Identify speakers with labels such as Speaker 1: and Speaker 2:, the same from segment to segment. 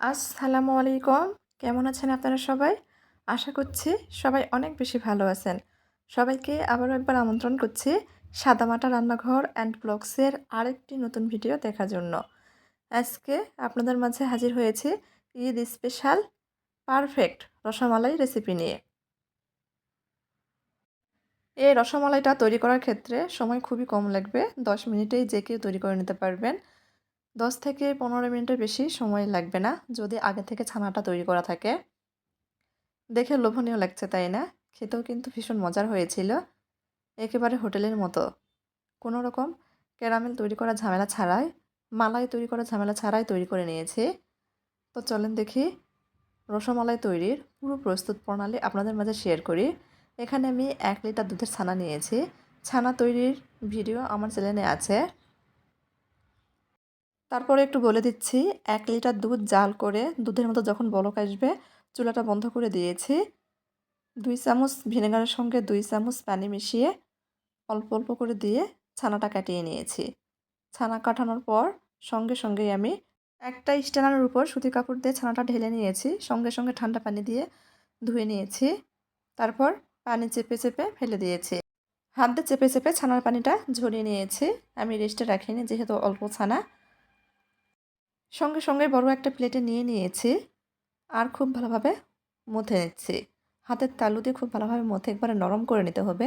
Speaker 1: আসসালামু আলাইকুম। কেমন আছেন আপনারা সবাই? আশা করছি সবাই অনেক বেশি ভালো আছেন। সবাইকে আবারও একবার আমন্ত্রণ করছি সাদামাটা রান্নাঘর অ্যান্ড ব্লগসের আরেকটি নতুন ভিডিও দেখার জন্য। আজকে আপনাদের মাঝে হাজির হয়েছে Eid special perfect rasmalai recipe নিয়ে। এই রসমালাইটা তৈরি করার ক্ষেত্রে সময় খুবই কম লাগবে, দশ মিনিটেই যে কেউ তৈরি করে নিতে পারবেন। দশ থেকে পনেরো মিনিটের বেশি সময় লাগবে না যদি আগে থেকে ছানাটা তৈরি করা থাকে। দেখে লোভনীয় লাগছে, তাই না? খেতেও কিন্তু ভীষণ মজার হয়েছিল। একেবারে হোটেলের মতো। কোনো রকম ক্যারামেল তৈরি করা ঝামেলা ছাড়াই, মালাই তৈরি করা ঝামেলা ছাড়াই তৈরি করে নিয়েছি। তো চলেন দেখি রসমালাই তৈরির পুরো প্রস্তুত প্রণালী আপনাদের মাঝে শেয়ার করি। এখানে আমি এক লিটার দুধের ছানা নিয়েছি। ছানা তৈরির ভিডিও আমার চ্যানেলে আছে। তারপরে একটু বলে দিচ্ছি, এক লিটার দুধ জাল করে দুধের মতো যখন বলক আসবে, চুলাটা বন্ধ করে দিয়েছি। দুই চামচ ভিনেগারের সঙ্গে দুই চামচ পানি মিশিয়ে অল্প অল্প করে দিয়ে ছানাটা কাটিয়ে নিয়েছি। ছানা কাটানোর পর সঙ্গে সঙ্গে আমি একটা স্ট্যান্ডারের উপর সুতি কাপড় দিয়ে ছানাটা ঢেলে নিয়েছি, সঙ্গে সঙ্গে ঠান্ডা পানি দিয়ে ধুয়ে নিয়েছি। তারপর পানি চেপে চেপে ফেলে দিয়েছি। হাত দিয়ে চেপে চেপে ছানার পানিটা ঝরিয়ে নিয়েছি। আমি রেস্টে রাখিনি, যেহেতু অল্প ছানা। সঙ্গে সঙ্গে বড় একটা প্লেটে নিয়ে নিয়েছি। আর খুব ভালোভাবে মথে নিচ্ছি। হাতের তালু দিয়ে খুব ভালোভাবে মথে একবারে নরম করে নিতে হবে।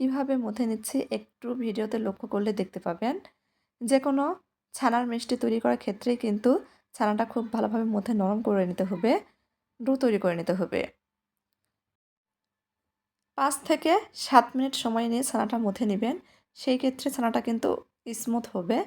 Speaker 1: কীভাবে মথে নিচ্ছি একটু ভিডিওতে লক্ষ্য করলে দেখতে পাবেন। যে কোনো ছানার মিষ্টি তৈরি করার ক্ষেত্রেই কিন্তু ছানাটা খুব ভালোভাবে মথে নরম করে নিতে হবে। ডো তৈরি করে নিতে হবে। পাঁচ থেকে সাত মিনিট সময় নিয়ে ছানাটা মথে নেবেন। সেই ক্ষেত্রে ছানাটা কিন্তু স্মুথ হবে।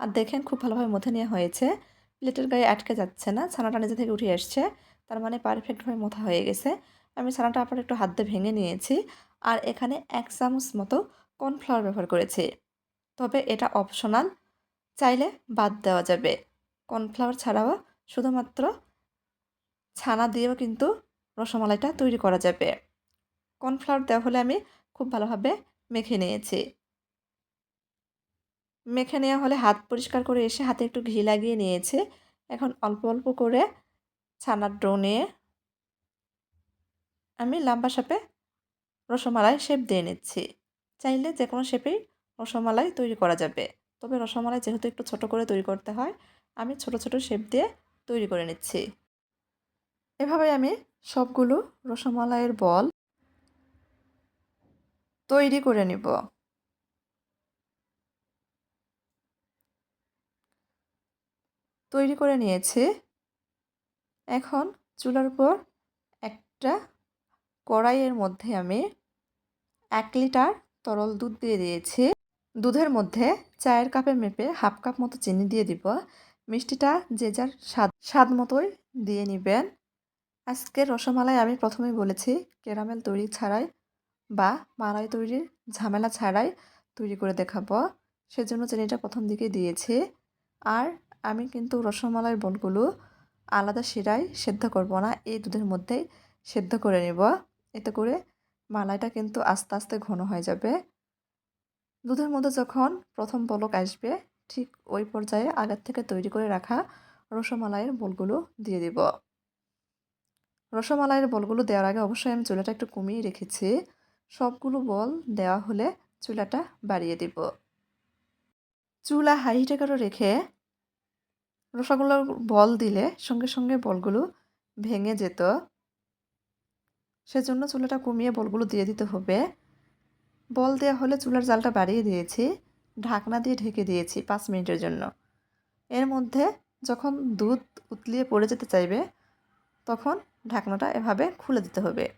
Speaker 1: আর দেখেন খুব ভালোভাবে মথে নেওয়া হয়েছে। প্লেটের গায়ে আটকে যাচ্ছে না, ছানাটা নিজে থেকে উঠে আসছে তার মানে পারফেক্টভাবে মোথা হয়ে গেছে। আমি ছানাটা আবার একটু হাত দিয়ে ভেঙে নিয়েছি আর এখানে এক চামচ মতো কর্নফ্লাওয়ার ব্যবহার করেছি। তবে এটা অপশনাল চাইলে বাদ দেওয়া যাবে। কর্নফ্লাওয়ার ছাড়াও শুধুমাত্র ছানা দিয়েও কিন্তু রসমালাইটা তৈরি করা যাবে। কর্নফ্লাওয়ার দেওয়া হলে আমি খুব ভালোভাবে মেখে নিয়েছি। মেখে নেওয়া হলে হাত পরিষ্কার করে এসে হাতে একটু ঘি লাগিয়ে নিয়েছে। এখন অল্প অল্প করে ছানার ডো নিয়ে আমি লম্বা শেপে রসমালাই শেপ দিয়ে নিচ্ছি। চাইলে যে কোনো শেপেই রসমালাই তৈরি করা যাবে। তবে রসমালাই যেহেতু একটু ছোট করে তৈরি করতে হয়, আমি ছোট ছোট শেপ দিয়ে তৈরি করে নিচ্ছি। এভাবে আমি সবগুলো রসমালাইয়ের বল তৈরি করে নিব। তৈরি করে নিয়েছি। এখন চুলার উপর একটা কড়াইয়ের মধ্যে আমি এক লিটার তরল দুধ দিয়ে দিয়েছি। দুধের মধ্যে চায়ের কাপে মেপে হাফ কাপ মতো চিনি দিয়ে দিব। মিষ্টিটা যে যার স্বাদ স্বাদ মতোই দিয়ে নেবেন। আজকে রসমালাই আমি প্রথমেই বলেছি, ক্যারামেল তৈরি ছাড়াই বা মালাই তৈরির ঝামেলা ছাড়াই তৈরি করে দেখাবো। সেজন্য চিনিটা প্রথম দিকে দিয়েছি। আর আমি কিন্তু রসমালাই বলগুলো আলাদা শিরায় সেদ্ধ করব না, এই দুধের মধ্যেই সেদ্ধ করে নেব। এতে করে মালাইটা কিন্তু আস্তে আস্তে ঘন হয়ে যাবে। দুধের মধ্যে যখন প্রথম বলক আসবে, ঠিক ওই পর্যায়ে আগের থেকে তৈরি করে রাখা রসমালাইয়ের বলগুলো দিয়ে দিব। রসমালাইয়ের বলগুলো দেওয়ার আগে অবশ্যই আমি চুলাটা একটু কমিয়ে রেখেছি। সবগুলো বল দেওয়া হলে চুলাটা বাড়িয়ে দিব। চুলা হাই হিটে করে রেখে রসগোল্লার বল দিলে সঙ্গে সঙ্গে বলগুলো ভেঙে যেত। সেজন্য চুলাটা কমিয়ে বলগুলো দিয়ে দিতে হবে। বল দেওয়া হলে চুলার জালটা বাড়িয়ে দিয়েছি। ঢাকনা দিয়ে ঢেকে দিয়েছি পাঁচ মিনিটের জন্য। এর মধ্যে যখন দুধ উতলিয়ে পড়ে যেতে চাইবে, তখন ঢাকনাটা এভাবে খুলে দিতে হবে।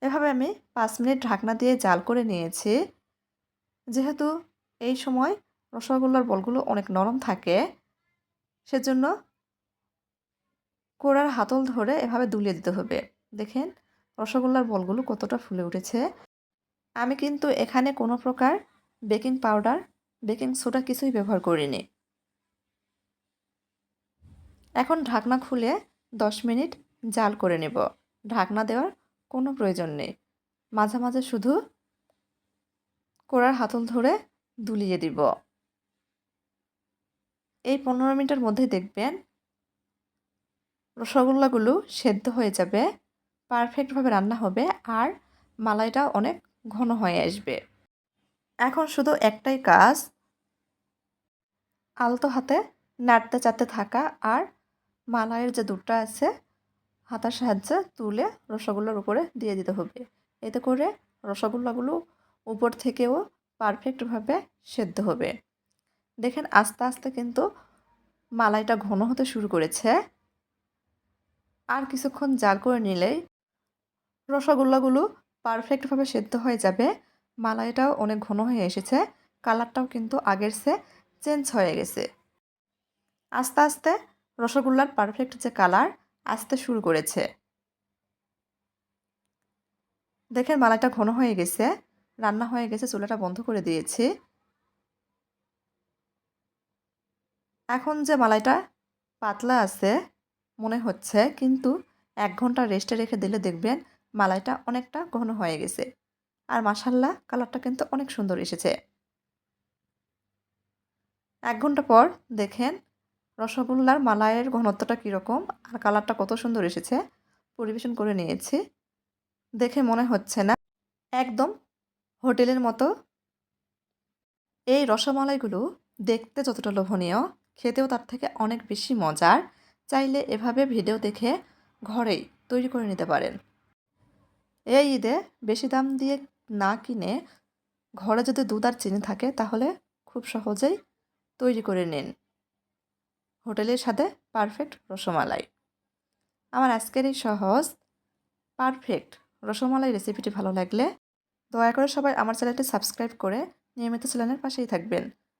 Speaker 1: এভাবে আমি পাঁচ মিনিট ঢাকনা দিয়ে জাল করে নিয়েছি। যেহেতু এই সময় রসগোল্লার বলগুলো অনেক নরম থাকে সেজন্য কোড়ার হাতল ধরে এভাবে দুলিয়ে দিতে হবে। দেখেন, রসগোল্লার বলগুলো কতটা ফুলে উঠেছে। আমি কিন্তু এখানে কোনো প্রকার বেকিং পাউডার, বেকিং সোডা কিছুই ব্যবহার করিনি। এখন ঢাকনা খুলে দশ মিনিট জাল করে নেব। ঢাকনা দেওয়ার কোনো প্রয়োজন নেই। মাঝে মাঝে শুধু কোড়ার হাতল ধরে দুলিয়ে দিব। এই পনেরো মিনিটের মধ্যে দেখবেন রসগোল্লাগুলো সেদ্ধ হয়ে যাবে পারফেক্টভাবে রান্না হবে আর মালাইটা অনেক ঘন হয়ে আসবে। এখন শুধু একটাই কাজ, আলতো হাতে নাড়তে চাড়তে থাকা আর মালাইয়ের যে দুধটা আছে হাতার সাহায্যে তুলে রসগোল্লার উপরে দিয়ে দিতে হবে। এতে করে রসগোল্লাগুলো উপর থেকেও পারফেক্টভাবে সেদ্ধ হবে। দেখেন আস্তে আস্তে কিন্তু মালাইটা ঘন হতে শুরু করেছে। আর কিছুক্ষণ জাল করে নিলেই রসগোল্লাগুলো পারফেক্টভাবে সেদ্ধ হয়ে যাবে। মালাইটাও অনেক ঘন হয়ে এসেছে, কালারটাও কিন্তু আগের সে চেঞ্জ হয়ে গেছে। আস্তে আস্তে রসগোল্লার পারফেক্ট যে কালার, আসতে শুরু করেছে। দেখেন মালাইটা ঘন হয়ে গেছে, রান্না হয়ে গেছে, চুলাটা বন্ধ করে দিয়েছি। এখন যে মালাইটা পাতলা আছে, মনে হচ্ছে, কিন্তু এক ঘণ্টা রেস্টে রেখে দিলে দেখবেন মালাইটা অনেকটা ঘন হয়ে গেছে। আর মাসাল্লা কালারটা কিন্তু অনেক সুন্দর এসেছে। এক ঘণ্টা পর দেখেন রসগোল্লার মালাইয়ের ঘনত্বটা কীরকম আর কালারটা কত সুন্দর এসেছে। পরিবেশন করে নিয়েছি। দেখে মনে হচ্ছে না, একদম হোটেলের মতো। এই রসমালাইগুলো দেখতে যতটা লোভনীয় খেতেও তার থেকে অনেক বেশি মজার। চাইলে এভাবে ভিডিও দেখে ঘরেই তৈরি করে নিতে পারেন। এই ঈদে বেশি দাম দিয়ে না কিনে ঘরে যদি দুধ আর চিনি থাকে, তাহলে খুব সহজেই তৈরি করে নিন। হোটেলের সাথে পারফেক্ট রসমালাই। আমার আজকের এই সহজ, পারফেক্ট রসমালাই রেসিপিটি ভালো লাগলে দয়া করে সবাই আমার চ্যানেলটি সাবস্ক্রাইব করে নিয়মিত চ্যানেলের পাশেই থাকবেন।